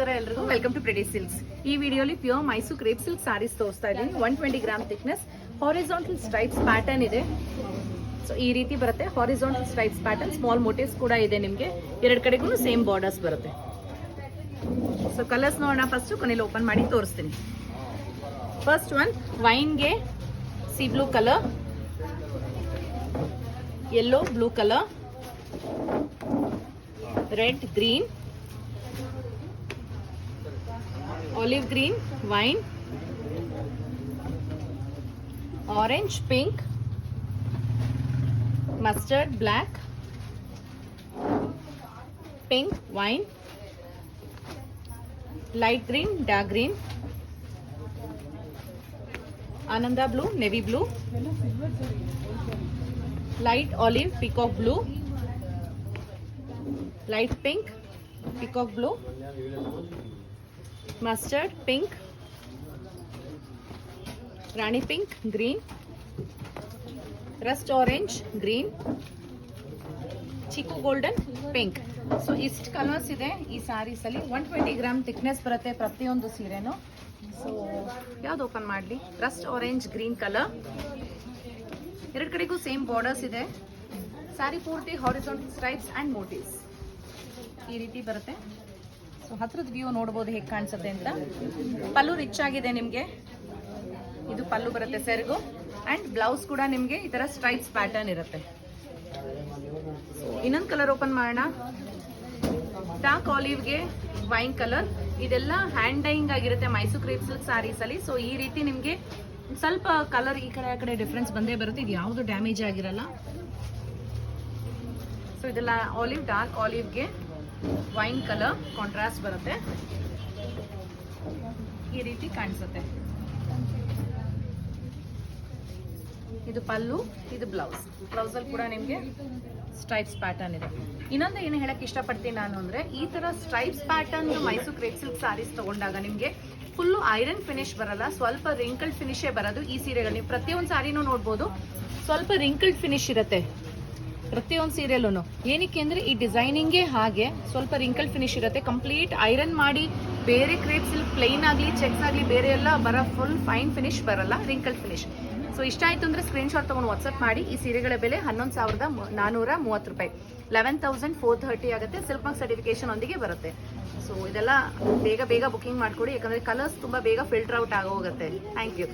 ನಮಸ್ಕಾರ ಎಲ್ರಿಗೂ. Welcome to ಪ್ರೆಡಿ silks ಈ ವಿಡಿಯೋಲಿ pure Mysore crepe silk sarees ತೋರಿಸ್ತಾ ಇದ್ದೀನಿ. One twenty gram thickness horizontal stripes pattern ಇದೆ. ಸೊ ಈ ರೀತಿ ಬರುತ್ತೆ. Horizontal stripes pattern small motifs ಕೂಡ ಇದೆ ನಿಮಗೆ. ಎರಡು ಕಡೆಗೂ ಸೇಮ್ ಬಾರ್ಡರ್ಸ್ ಬರುತ್ತೆ. ಸೊ ಕಲರ್ಸ್ ನೋಡೋಣ ಫಸ್ಟ್ ಕೊನೆಯಲ್ಲಿ ಓಪನ್ ಮಾಡಿ ತೋರಿಸ್ತೀನಿ. First one ವೈನ್ಗೆ sea blue colour yellow blue colour red green olive green wine orange pink mustard black pink wine light green dark green Ananda blue navy blue light olive peacock blue light pink peacock blue mustard pink rani pink green rust orange green chikku golden pink so ಇಷ್ಟು colours ಇದೆ ಈ ಸಾರೀಸಲ್ಲಿ one twenty gram thickness ಬರುತ್ತೆ ಪ್ರತಿಯೊಂದು ಸೀರೆನೂ. So ಯಾವ್ದು open ಮಾಡಲಿ? Rust orange green colour ಎರಡು ಕಡೆಗೂ ಸೇಮ್ ಬಾರ್ಡರ್ಸ್ ಇದೆ. ಸಾರಿ ಪೂರ್ತಿ ಹಾರಿಸಾಂಟಲ್ ಸ್ಟ್ರೈಪ್ಸ್ ಆ್ಯಂಡ್ ಮೋಟಿವ್ಸ್ ಈ ರೀತಿ ಬರುತ್ತೆ. ಹತ್ರದ ವ್ಯೂ ನೋಡ್ಬೋದು ಹೇಗೆ ಕಾಣಿಸುತ್ತೆ ಅಂತ. ಪಲ್ಲು ರಿಚ್ ಆಗಿದೆ ನಿಮಗೆ. ಇದು ಪಲ್ಲು ಬರುತ್ತೆ ಸೆರಗು. ಆ್ಯಂಡ್ ಬ್ಲೌಸ್ ಕೂಡ ನಿಮಗೆ ಈ ಥರ ಸ್ಟ್ರೈಪ್ಸ್ ಪ್ಯಾಟರ್ನ್ ಇರುತ್ತೆ. ಇನ್ನೊಂದು ಕಲರ್ ಓಪನ್ ಮಾಡೋಣ. ಡಾರ್ಕ್ ಆಲಿವ್ಗೆ ವೈನ್ ಕಲರ್ ಇದೆಲ್ಲ ಹ್ಯಾಂಡ್ ಡೈಯಿಂಗ್ ಆಗಿರುತ್ತೆ ಮೈಸೂರು ಕ್ರೇಪ್ ಸಿಲ್ಕ್ ಸ್ಯಾರೀಸ್ ಅಲ್ಲಿ. ಸೊ ಈ ರೀತಿ ನಿಮಗೆ ಸ್ವಲ್ಪ ಕಲರ್ ಈ ಕಡೆ ಆ ಕಡೆ ಡಿಫ್ರೆನ್ಸ್ ಬಂದೇ ಬರುತ್ತೆ. ಇದು ಯಾವುದು ಡ್ಯಾಮೇಜ್ ಆಗಿರಲ್ಲ. ಸೊ ಇದೆಲ್ಲ ಆಲಿವ್ ಡಾರ್ಕ್ ಆಲಿವ್ಗೆ ವೈನ್ ಕಲರ್ ಕಾಂಟ್ರಾಸ್ಟ್ ಬರುತ್ತೆ. ಈ ರೀತಿ ಕಾಣಿಸುತ್ತೆ. ಇದು ಪಲ್ಲು, ಇದು ಬ್ಲೌಸ್ ಬ್ಲೌಸ್ ಅಲ್ಲಿ ಕೂಡ ನಿಮಗೆ ಸ್ಟ್ರೈಪ್ಸ್ ಪ್ಯಾಟರ್ನ್ ಇದೆ. ಇನ್ನೊಂದು ಏನು ಹೇಳಕ್ ಇಷ್ಟಪಡ್ತೀನಿ ನಾನು ಅಂದ್ರೆ, ಈ ತರ stripes pattern Mysuru crepe silk sarees ತಗೊಂಡಾಗ ನಿಮಗೆ ಫುಲ್ಲು ಐರನ್ ಫಿನಿಶ್ ಬರಲ್ಲ. ಸ್ವಲ್ಪ ರಿಂಕಲ್ಡ್ ಫಿನಿಶೇ ಬರೋದು ಈ ಸೀರೆಗಳು ನೀವು ಪ್ರತಿಯೊಂದು ಸಾರಿನೂ ನೋಡ್ಬೋದು. ಸ್ವಲ್ಪ ರಿಂಕಲ್ಡ್ ಫಿನಿಶ್ ಇರುತ್ತೆ. ಪ್ರತಿಯೊಂದು ಸೀರಿಯಲ್ಲೂ ಏನಕ್ಕೆ ಅಂದರೆ ಈ ಡಿಸೈನಿಂಗೇ ಹಾಗೆ. ಸ್ವಲ್ಪ ರಿಂಕಲ್ ಫಿನಿಶ್ ಇರುತ್ತೆ. ಕಂಪ್ಲೀಟ್ ಐರನ್ ಮಾಡಿ ಬೇರೆ ಕ್ರೇಪ್ ಸಿಲ್ಕ್ ಪ್ಲೈನ್ ಆಗಲಿ ಚೆಕ್ಸ್ ಆಗಲಿ, ಬೇರೆ ಎಲ್ಲ ಬರೋ ಫುಲ್ ಫೈನ್ ಫಿನಿಶ್ ಬರಲ್ಲ ರಿಂಕಲ್ ಫಿನಿಶ್ ಸೊ ಇಷ್ಟ ಆಯಿತು ಅಂದರೆ ಸ್ಕ್ರೀನ್ಶಾಟ್ ತೊಗೊಂಡು ವಾಟ್ಸಪ್ ಮಾಡಿ. ಈ ಸೀರೆಗಳ ಬೆಲೆ ಹನ್ನೊಂದು ಸಾವಿರದ ನಾನ್ನೂರ ಮೂವತ್ತು ರೂಪಾಯಿ. ಲೆವೆನ್ ತೌಸಂಡ್ ಫೋರ್ ಥರ್ಟಿ ಆಗುತ್ತೆ. ಮಾರ್ಕ್ ಸರ್ಟಿಫಿಕೇಶನ್ ಒಂದಿಗೆ ಬರುತ್ತೆ. ಸೊ ಇದೆಲ್ಲ ಬೇಗ ಬೇಗ ಬುಕಿಂಗ್ ಮಾಡಿಕೊಡಿ. ಯಾಕಂದರೆ ಕಲರ್ಸ್ ತುಂಬ ಬೇಗ ಫಿಲ್ಟರ್ ಔಟ್ ಆಗೋಗುತ್ತೆ. Thank you